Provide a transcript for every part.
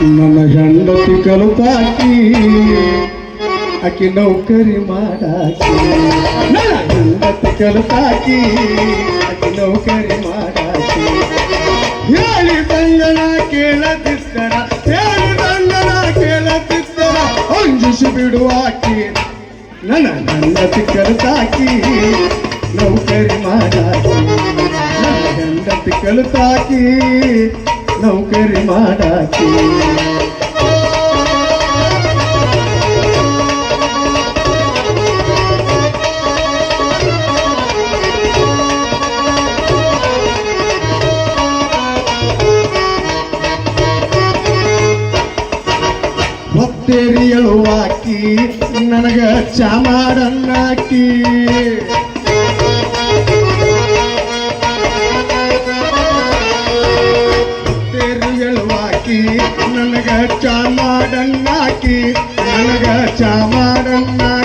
ನನ್ನ ಹೆಂಡತಿ ಕಲುತಾಕಿ ಆಕಿ ನೌಕರಿ ಮಾಡಾಕಿ. ನನ್ನ ಹೆಂಡತಿ ಕಲುತಾಕಿ ಆಕಿ ನೌಕರಿ ಮಾಡಾಕಿ. ಹೇಳಿ ಬಂದನ ಕೇಳದಿಸ್ತರ ಹೇಳಿ ಬಂದನ ಕೇಳದಿಸ್ತರ ಅಂಜಿಸಿ ಬಿಡುವಾಕಿ ನನ್ನ ಹೆಂಡತಿ ಕಲುತಾಕಿ ನೌಕರಿ ಮಾಡಾಕಿ. ನನ್ನ ಹೆಂಡತಿ ಕಲುತಾಕಿ ನೌಕರಿ ಮಾಡಾಕಿ. ಹೊತ್ತೇರಿ ಹೇಳುವಾಕಿ ನನಗ ಚಾಮಾಡನ್ನಾಕಿ ನನಗ ಚಾಮಾಡನ್ನಾಕಿ ನನಗ ಚಾಮಾಡನ್ನಾಕಿ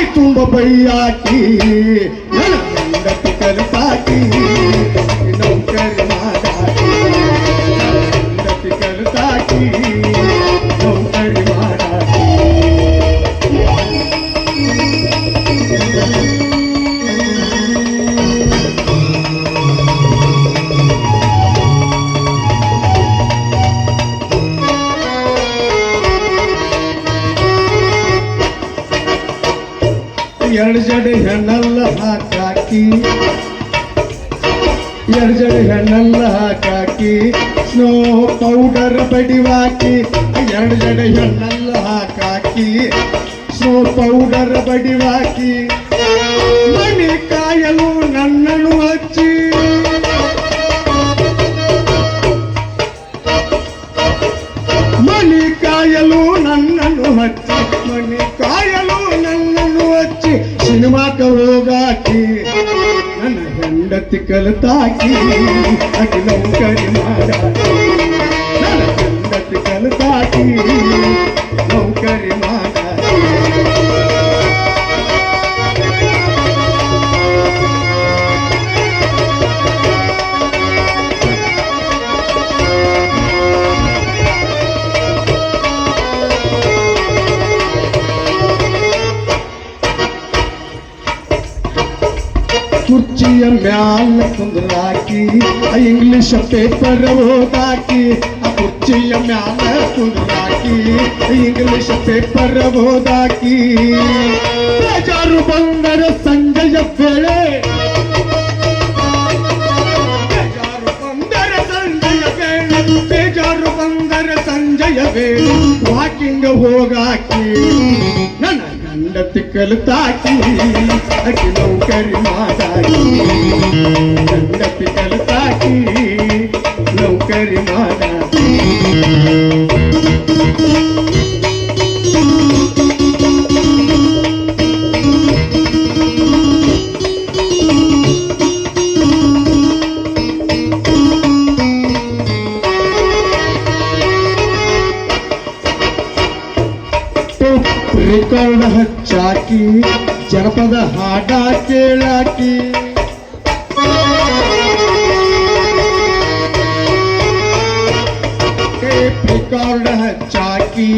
ಬಾಯಿ ತುಂಬ ಬೈಯಾಕಿ ನನ್ನ ಹೆಂಡತಿ ಕಲಿತಾಕಿ ನೌಕರಿ ಮಾಡಾಕಿ ಎರಡು ಜಡೆ ಹೆಣ್ಣಲ್ಲ ಹಾಕಾಕಿ. ಎರಡು ಜಡೆ ಹೆಣ್ಣಲ್ಲ ಹಾಕಾಕಿ. Snow powder ಬಡಿವಾಕಿ. ಎರಡು ಜಡೆ ಹೆಣ್ಣಲ್ಲ ಹಾಕಾಕಿ. Snow powder ಬಡಿವಾಕಿ. ಮಣಿ ಕಾಯಲು ನನ್ನನ್ನು ಹಚ್ಚಿ. ಮಣಿ ಕಾಯಲು ನನ್ನನ್ನು ಹಚ್ಚಿ. ಮಣಿ ನನ್ನ ಹೆಂಡತಿ ಕಲಿತಾಕಿ ಆಕಿ ನೌಕರಿ ಮಾಡಾಕಿ ನನ್ನ ಕುರ್ಚಿಯ ಮ್ಯಾಲ ಕುಂದ್ರಾಕಿ ಆ ಇಂಗ್ಲಿಷ್ ಪೇಪರ್ ಓದಾಕಿ ಆ ಕುರ್ಚಿಯ ಮ್ಯಾಲ ಕುಂದ್ರಾಕಿ ಆ ಇಂಗ್ಲಿಷ್ ಪೇಪರ್ ಓದಾಕಿ ಬೇಜಾರು ಬಂದರ ಸಂಜೆಯ ವೇಳೆ ಬೇಜಾರು ಬಂದರ ಸಂಜೆಯ ವೇಳೆ ಬೇಜಾರು ಬಂದರ ಸಂಜೆಯ ವೇಳೆ ವಾಕಿಂಗ್ ಹೋಗಾಕಿ ನನ್ನ ಗಂಡತಿ ಕಲಿತಾಕಿ ರೆಕಾರ್ಡ್ ಹಚ್ಚಾಕಿ ಜನಪದ ಹಾಡ ಕೇಳಾಕಿ ಟೇಪ್ ರೆಕಾರ್ಡ್ ಹಚ್ಚಾಕಿ,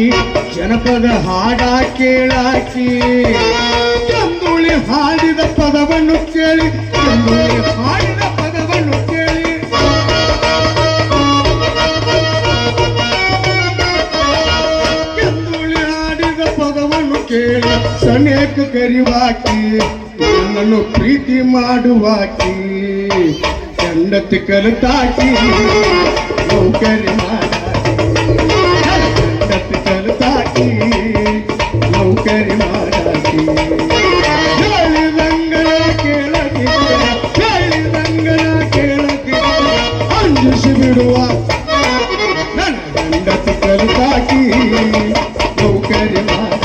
ಜನಪದ ಹಾಡ ಕೇಳಾಕಿ ಚಂದುಳಿ ಹಾಡಿದ ಪದವನ್ನು ಕೇಳಿ, ಚಂದುಳಿ ಹಾಡಿದ ಪದವನ್ನು ಕೇಳಿ. ಚಂದುಳಿ ಹಾಡಿದ ಪದವನ್ನು ಕೇಳಿ, ಸನೇಕ ಕರಿವಾಕಿ, ನನ್ನನ್ನು ಪ್ರೀತಿ ಮಾಡುವಾಕಿ. ಕಂಡತಿ ಕಲಿತಾಕಿ करना